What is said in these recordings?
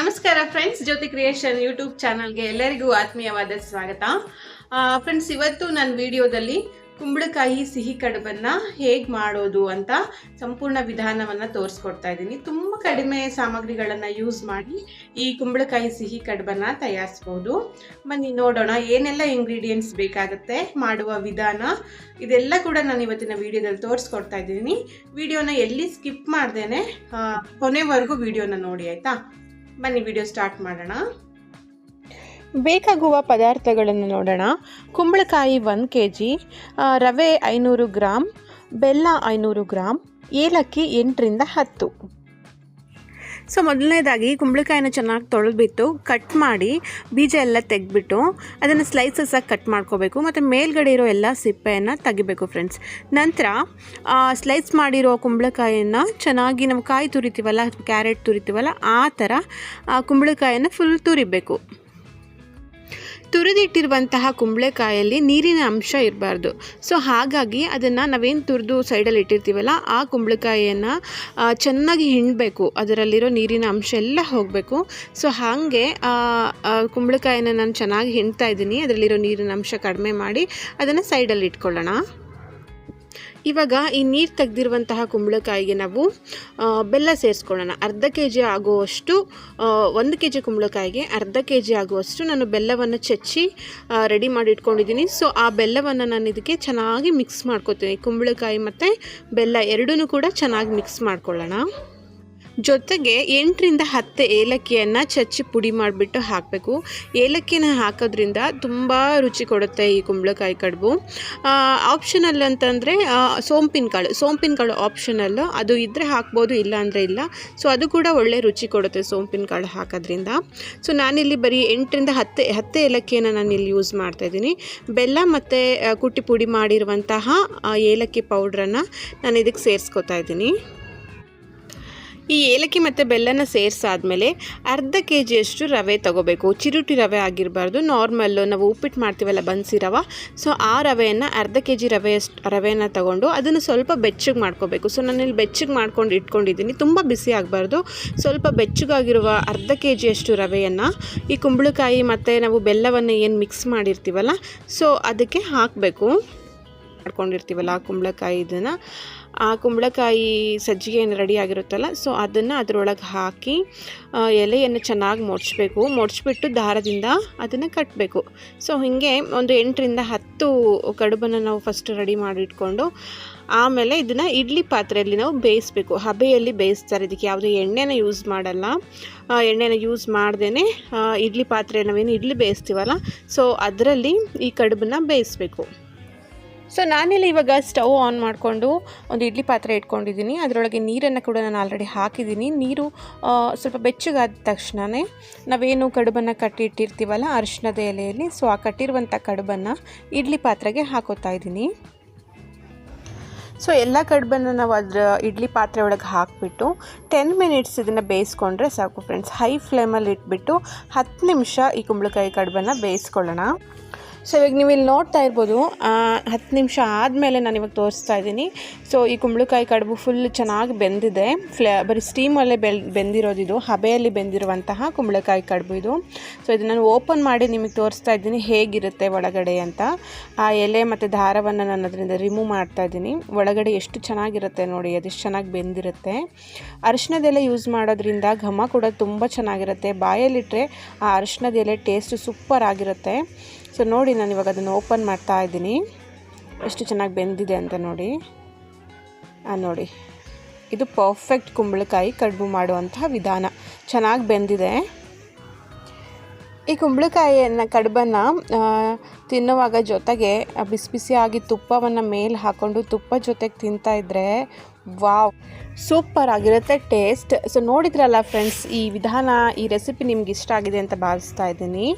ನಮಸ್ಕಾರ ಫ್ರೆಂಡ್ಸ್ ಜ್ಯೋತಿ creation YouTube ಚಾನಲ್ಗೆ ಎಲ್ಲರಿಗೂ ಆತ್ಮೀಯವಾದ ಸ್ವಾಗತ. ಫ್ರೆಂಡ್ಸ್ ಇವತ್ತು ನನ್ನ ವಿಡಿಯೋದಲ್ಲಿ ಕುಂಬಳಕಾಯಿ ಸಿಹಿ ಕಡುಬನ್ನು ಹೇಗೆ ಮಾಡೋದು ಅಂತ ಸಂಪೂರ್ಣ ವಿಧಾನವನ್ನು ತೋರಿಸ್ಕೊಡ್ತಾ ಇದ್ದೀನಿ. ತುಂಬ ಕಡಿಮೆ ಸಾಮಗ್ರಿಗಳನ್ನು ಯೂಸ್ ಮಾಡಿ ಈ ಕುಂಬಳಕಾಯಿ ಸಿಹಿ ಕಡುಬನ್ನು ತಯಾರಿಸ್ಬೋದು. ಬನ್ನಿ ನೋಡೋಣ ಏನೆಲ್ಲ ಇಂಗ್ರೀಡಿಯೆಂಟ್ಸ್ ಬೇಕಾಗುತ್ತೆ ಮಾಡುವ ವಿಧಾನ. ಇದೆಲ್ಲ ಕೂಡ ನಾನು ಇವತ್ತಿನ ವಿಡಿಯೋದಲ್ಲಿ ತೋರಿಸ್ಕೊಡ್ತಾ ಇದ್ದೀನಿ. ವಿಡಿಯೋನ ಎಲ್ಲಿ ಸ್ಕಿಪ್ ಮಾಡ್ದೇನೆ ಕೊನೆವರೆಗೂ ವಿಡಿಯೋನ ನೋಡಿ, ಆಯಿತಾ? ಬನ್ನಿ ವಿಡಿಯೋ ಸ್ಟಾರ್ಟ್ ಮಾಡೋಣ. ಬೇಕಾಗುವ ಪದಾರ್ಥಗಳನ್ನು ನೋಡೋಣ. ಕುಂಬಳಕಾಯಿ ಒಂದು ಕೆ ಜಿ ರವೆ ಐನೂರು ಗ್ರಾಮ್ ಬೆಲ್ಲ ಐನೂರು ಗ್ರಾಮ್ ಏಲಕ್ಕಿ ಎಂಟರಿಂದ ಹತ್ತು. ಸೊ ಮೊದಲನೇದಾಗಿ ಕುಂಬಳಕಾಯಿನ ಚೆನ್ನಾಗಿ ತೊಳೆದ್ಬಿಟ್ಟು ಕಟ್ ಮಾಡಿ ಬೀಜ ಎಲ್ಲ ತೆಗೆದ್ಬಿಟ್ಟು ಅದನ್ನು ಸ್ಲೈಸಸ್ಸಾಗಿ ಕಟ್ ಮಾಡ್ಕೋಬೇಕು. ಮತ್ತು ಮೇಲ್ಗಡೆ ಇರೋ ಎಲ್ಲ ಸಿಪ್ಪೆಯನ್ನು ತೆಗಿಬೇಕು ಫ್ರೆಂಡ್ಸ್ ನಂತರ ಸ್ಲೈಸ್ ಮಾಡಿರೋ ಕುಂಬಳಕಾಯಿಯನ್ನು ಚೆನ್ನಾಗಿ ನಾವು ಕಾಯಿ ತುರಿತೀವಲ್ಲ, ಕ್ಯಾರೆಟ್ ತುರಿತೀವಲ್ಲ, ಆ ಥರ, ಆ ಕುಂಬಳಕಾಯನ್ನು ಫುಲ್ ತುರಿಬೇಕು. ತುರಿದಿಟ್ಟಿರುವಂತಹ ಕುಂಬಳಕಾಯಲ್ಲಿ ನೀರಿನ ಅಂಶ ಇರಬಾರ್ದು. ಸೊ ಹಾಗಾಗಿ ಅದನ್ನು ನಾವೇನು ತುರಿದು ಸೈಡಲ್ಲಿ ಇಟ್ಟಿರ್ತೀವಲ್ಲ, ಆ ಕುಂಬಳಕಾಯಿಯನ್ನು ಚೆನ್ನಾಗಿ ಹಿಂಡಬೇಕು. ಅದರಲ್ಲಿರೋ ನೀರಿನ ಅಂಶ ಎಲ್ಲ ಹೋಗಬೇಕು. ಸೊ ಹಾಗೆ ಕುಂಬಳಕಾಯಿನ ನಾನು ಚೆನ್ನಾಗಿ ಹಿಂಡ್ತಾ ಇದ್ದೀನಿ. ಅದರಲ್ಲಿರೋ ನೀರಿನ ಅಂಶ ಕಡಿಮೆ ಮಾಡಿ ಅದನ್ನು ಸೈಡಲ್ಲಿ ಇಟ್ಕೊಳ್ಳೋಣ. ಇವಾಗ ಈ ನೀರು ತೆಗೆದಿರುವಂತಹ ಕುಂಬಳಕಾಯಿಗೆ ನಾವು ಬೆಲ್ಲ ಸೇರಿಸ್ಕೊಳ್ಳೋಣ. ಅರ್ಧ ಕೆ ಜಿ ಆಗುವಷ್ಟು ಒಂದು ಕೆ ಜಿ ಕುಂಬಳಕಾಯಿಗೆ ಅರ್ಧ ಕೆ ಜಿ ಆಗುವಷ್ಟು ನಾನು ಬೆಲ್ಲವನ್ನು ಚಚ್ಚಿ ರೆಡಿ ಮಾಡಿ ಇಟ್ಕೊಂಡಿದ್ದೀನಿ. ಸೊ ಆ ಬೆಲ್ಲವನ್ನು ನಾನು ಇದಕ್ಕೆ ಚೆನ್ನಾಗಿ ಮಿಕ್ಸ್ ಮಾಡ್ಕೊತೀನಿ. ಕುಂಬಳಕಾಯಿ ಮತ್ತು ಬೆಲ್ಲ ಎರಡೂ ಕೂಡ ಚೆನ್ನಾಗಿ ಮಿಕ್ಸ್ ಮಾಡ್ಕೊಳ್ಳೋಣ. ಜೊತೆಗೆ ಎಂಟರಿಂದ ಹತ್ತು ಏಲಕ್ಕಿಯನ್ನು ಚಚ್ಚಿ ಪುಡಿ ಮಾಡಿಬಿಟ್ಟು ಹಾಕಬೇಕು. ಏಲಕ್ಕಿನ ಹಾಕೋದ್ರಿಂದ ತುಂಬ ರುಚಿ ಕೊಡುತ್ತೆ ಈ ಕುಂಬಳಕಾಯಿ ಕಡುಬು. ಆಪ್ಷನಲ್ ಅಂತಂದರೆ ಸೋಂಪಿನ ಕಾಳು ಸೋಂಪಿನ ಕಾಳು ಆಪ್ಷನಲ್ಲು ಅದು ಇದ್ದರೆ ಹಾಕ್ಬೋದು, ಇಲ್ಲ ಅಂದರೆ ಇಲ್ಲ. ಸೊ ಅದು ಕೂಡ ಒಳ್ಳೆ ರುಚಿ ಕೊಡುತ್ತೆ ಸೋಂಪಿನ ಕಾಳು ಹಾಕೋದ್ರಿಂದ. ಸೊ ನಾನಿಲ್ಲಿ ಬರೀ ಎಂಟರಿಂದ ಹತ್ತು ಹತ್ತು ಏಲಕ್ಕಿಯನ್ನು ನಾನು ಇಲ್ಲಿ ಯೂಸ್ ಮಾಡ್ತಾಯಿದ್ದೀನಿ ಬೆಲ್ಲ ಮತ್ತು ಕುಟ್ಟಿ ಪುಡಿ ಮಾಡಿರುವಂತಹ ಏಲಕ್ಕಿ ಪೌಡ್ರನ್ನು ನಾನು ಇದಕ್ಕೆ ಸೇರಿಸ್ಕೊತಾ ಇದ್ದೀನಿ. ಈ ಏಲಕ್ಕಿ ಮತ್ತು ಬೆಲ್ಲನ ಸೇರಿಸಾದ್ಮೇಲೆ ಅರ್ಧ ಕೆ ಜಿಯಷ್ಟು ರವೆ ತಗೋಬೇಕು. ಚಿರುಟಿ ರವೆ ಆಗಿರಬಾರ್ದು. ನಾರ್ಮಲ್ಲು ನಾವು ಉಪ್ಪಿಟ್ಟು ಮಾಡ್ತೀವಲ್ಲ ಬನ್ಸಿ ರವೆ. ಸೊ ಆ ರವೆಯನ್ನು ಅರ್ಧ ಕೆ ಜಿ ರವೆಯಷ್ಟು, ರವೆಯನ್ನು ತಗೊಂಡು ಅದನ್ನು ಸ್ವಲ್ಪ ಬೆಚ್ಚಗೆ ಮಾಡ್ಕೋಬೇಕು. ಸೊ ನಾನಿಲ್ಲಿ ಬೆಚ್ಚಗೆ ಮಾಡ್ಕೊಂಡು ಇಟ್ಕೊಂಡಿದ್ದೀನಿ. ತುಂಬ ಬಿಸಿ ಆಗಬಾರ್ದು. ಸ್ವಲ್ಪ ಬೆಚ್ಚಗಾಗಿರುವ ಅರ್ಧ ಕೆ ಜಿಯಷ್ಟು ರವೆಯನ್ನು ಈ ಕುಂಬಳಕಾಯಿ ಮತ್ತು ನಾವು ಬೆಲ್ಲವನ್ನು ಏನು ಮಿಕ್ಸ್ ಮಾಡಿರ್ತೀವಲ್ಲ ಸೊ ಅದಕ್ಕೆ ಹಾಕಬೇಕು. ಮಾಡ್ಕೊಂಡಿರ್ತೀವಲ್ಲ ಕುಂಬಳಕಾಯಿ ಇದನ್ನು. ಆ ಕುಂಬಳಕಾಯಿ ಸಜ್ಜಿಗೆ ಏನು ರೆಡಿ ಆಗಿರುತ್ತಲ್ಲ ಸೊ ಅದನ್ನು ಅದರೊಳಗೆ ಹಾಕಿ ಎಲೆಯನ್ನು ಚೆನ್ನಾಗಿ ಮುಡ್ಚ್ಬೇಕು ಮುಡ್ಚ್ಬಿಟ್ಟು ದಾರದಿಂದ ಅದನ್ನು ಕಟ್ಟಬೇಕು ಸೊ ಹೀಗೆ ಒಂದು ಎಂಟರಿಂದ ಹತ್ತು ಕಡುಬನ್ನು ನಾವು ಫಸ್ಟ್ ರೆಡಿ ಮಾಡಿ ಇಟ್ಕೊಂಡು, ಆಮೇಲೆ ಇದನ್ನು ಇಡ್ಲಿ ಪಾತ್ರೆಯಲ್ಲಿ ನಾವು ಬೇಯಿಸ್ಬೇಕು. ಹಬೆಯಲ್ಲಿ ಬೇಯಿಸ್ತಾರೆ. ಇದಕ್ಕೆ ಯಾವುದೇ ಎಣ್ಣೆನ ಯೂಸ್ ಮಾಡಲ್ಲ. ಎಣ್ಣೆನ ಯೂಸ್ ಮಾಡ್ದೇ ಇಡ್ಲಿ ಪಾತ್ರೆ ನಾವೇನು ಇಡ್ಲಿ ಬೇಯಿಸ್ತೀವಲ್ಲ ಸೊ ಅದರಲ್ಲಿ ಈ ಕಡುಬನ್ನು ಬೇಯಿಸ್ಬೇಕು. ಸೊ ನಾನಿಲ್ಲಿ ಇವಾಗ ಸ್ಟವ್ ಆನ್ ಮಾಡಿಕೊಂಡು ಒಂದು ಇಡ್ಲಿ ಪಾತ್ರೆ ಇಟ್ಕೊಂಡಿದ್ದೀನಿ. ಅದರೊಳಗೆ ನೀರನ್ನು ಕೂಡ ನಾನು ಆಲ್ರೆಡಿ ಹಾಕಿದ್ದೀನಿ. ನೀರು ಸ್ವಲ್ಪ ಬೆಚ್ಚಗಾದ ತಕ್ಷಣವೇ ನಾವೇನು ಕಡುಬನ್ನು ಕಟ್ಟಿಟ್ಟಿರ್ತೀವಲ್ಲ ಅರಿಶಿನದ ಎಲೆಯಲ್ಲಿ ಸೊ ಆ ಕಟ್ಟಿರುವಂಥ ಕಡುಬನ್ನು ಇಡ್ಲಿ ಪಾತ್ರೆಗೆ ಹಾಕೋತಾ ಇದ್ದೀನಿ. ಸೊ ಎಲ್ಲ ಕಡುಬನ್ನು ನಾವು ಅದರ ಇಡ್ಲಿ ಪಾತ್ರೆ ಒಳಗೆ ಹಾಕಿಬಿಟ್ಟು ಟೆನ್ ಮಿನಿಟ್ಸ್ ಇದನ್ನು ಬೇಯಿಸ್ಕೊಂಡ್ರೆ ಸಾಕು ಫ್ರೆಂಡ್ಸ್ ಹೈ ಫ್ಲೇಮಲ್ಲಿ ಇಟ್ಬಿಟ್ಟು ಹತ್ತು ನಿಮಿಷ ಈ ಕುಂಬಳಕಾಯಿ ಕಡುಬನ್ನು ಬೇಯಿಸ್ಕೊಳ್ಳೋಣ. ಸೊ ಇವಾಗ ನೀವು ಇಲ್ಲಿ ನೋಡ್ತಾ ಇರ್ಬೋದು ಹತ್ತು ನಿಮಿಷ ಆದಮೇಲೆ ನಾನು ಇವಾಗ ತೋರಿಸ್ತಾ ಇದ್ದೀನಿ. ಸೊ ಈ ಕುಂಬಳಕಾಯಿ ಕಡುಬು ಫುಲ್ ಚೆನ್ನಾಗಿ ಬೆಂದಿದೆ. ಫ್ಲೇ ಬರೀ ಸ್ಟೀಮಲ್ಲೇ ಬೆಲ್ ಬೆಂದಿರೋದು ಇದು. ಹಬೆಯಲ್ಲಿ ಬೆಂದಿರುವಂತಹ ಕುಂಬಳಕಾಯಿ ಕಡುಬು ಇದು. ಸೊ ಇದು ನಾನು ಓಪನ್ ಮಾಡಿ ನಿಮಗೆ ತೋರಿಸ್ತಾ ಇದ್ದೀನಿ, ಹೇಗಿರುತ್ತೆ ಒಳಗಡೆ ಅಂತ. ಆ ಎಲೆ ಮತ್ತು ದಾರವನ್ನು ನಾನು ಅದರಿಂದ ರಿಮೂವ್ ಮಾಡ್ತಾ ಇದ್ದೀನಿ. ಒಳಗಡೆ ಎಷ್ಟು ಚೆನ್ನಾಗಿರುತ್ತೆ ನೋಡಿ ಅದೆಷ್ಟು ಚೆನ್ನಾಗಿ ಬೆಂದಿರುತ್ತೆ. ಅರಿಶಿಣದ ಎಲೆ ಯೂಸ್ ಮಾಡೋದ್ರಿಂದ ಘಮ ಕೂಡ ತುಂಬ ಚೆನ್ನಾಗಿರುತ್ತೆ. ಬಾಯಲ್ಲಿಟ್ಟರೆ ಆ ಅರಿಶಿಣದ ಎಲೆ ಟೇಸ್ಟ್ ಸೂಪರ್ ಆಗಿರುತ್ತೆ. ಸೊ ನೋಡಿ ನಾನು ಇವಾಗ ಅದನ್ನು ಓಪನ್ ಮಾಡ್ತಾ ಇದ್ದೀನಿ. ಎಷ್ಟು ಚೆನ್ನಾಗಿ ಬೆಂದಿದೆ ಅಂತ ನೋಡಿ. ಹಾಂ ನೋಡಿ. ಇದು ಪರ್ಫೆಕ್ಟ್ ಕುಂಬಳಕಾಯಿ ಕಡುಬು ಮಾಡುವಂತಹ ವಿಧಾನ. ಚೆನ್ನಾಗಿ ಬೆಂದಿದೆ. ಈ ಕುಂಬಳಕಾಯಿಯನ್ನು, ಕಡುಬನ್ನು ತಿನ್ನುವಾಗ ಜೊತೆಗೆ ಬಿಸಿ ಬಿಸಿಯಾಗಿ ತುಪ್ಪವನ್ನು ಮೇಲೆ ಹಾಕ್ಕೊಂಡು ತುಪ್ಪ ಜೊತೆಗೆ ತಿಂತಾ ಇದ್ದರೆ ವಾವ್. ಸೂಪರ್ ಆಗಿರುತ್ತೆ ಟೇಸ್ಟ್ ಸೊ ನೋಡಿದ್ರಲ್ಲ ಫ್ರೆಂಡ್ಸ್ ಈ ವಿಧಾನ, ಈ ರೆಸಿಪಿ ನಿಮ್ಗೆ ಇಷ್ಟ ಆಗಿದೆ ಅಂತ ಭಾವಿಸ್ತಾ ಇದ್ದೀನಿ.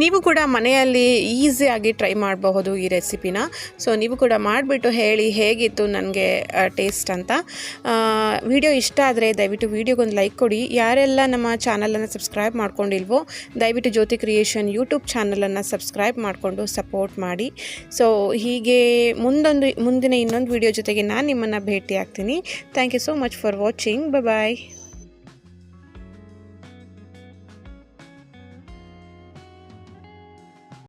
ನೀವು ಕೂಡ ಮನೆಯಲ್ಲಿ ಈಸಿಯಾಗಿ ಟ್ರೈ ಮಾಡಬಹುದು ಈ ರೆಸಿಪಿನ ಸೊ ನೀವು ಕೂಡ ಮಾಡಿಬಿಟ್ಟು ಹೇಳಿ ಹೇಗಿತ್ತು ನನಗೆ ಟೇಸ್ಟ್ ಅಂತ. ವಿಡಿಯೋ ಇಷ್ಟ ಆದರೆ ದಯವಿಟ್ಟು ವಿಡಿಯೋಗೊಂದು ಲೈಕ್ ಕೊಡಿ. ಯಾರೆಲ್ಲ ನಮ್ಮ ಚಾನಲನ್ನು ಸಬ್ಸ್ಕ್ರೈಬ್ ಮಾಡ್ಕೊಂಡಿಲ್ವೋ, ದಯವಿಟ್ಟು ಜ್ಯೋತಿ ಕ್ರಿಯೇಷನ್ ಯೂಟ್ಯೂಬ್ ಚಾನಲನ್ನು ಸಬ್ಸ್ಕ್ರೈಬ್ ಮಾಡಿಕೊಂಡು ಸಪೋರ್ಟ್ ಮಾಡಿ. ಸೊ ಹೀಗೆ ಮುಂದೊಂದು, ಮುಂದಿನ ಇನ್ನೊಂದು ವಿಡಿಯೋ ಜೊತೆಗೆ ನಾನು ನಿಮ್ಮನ್ನು ಭೇಟಿ ಆಗ್ತೀನಿ thank you so much for watching bye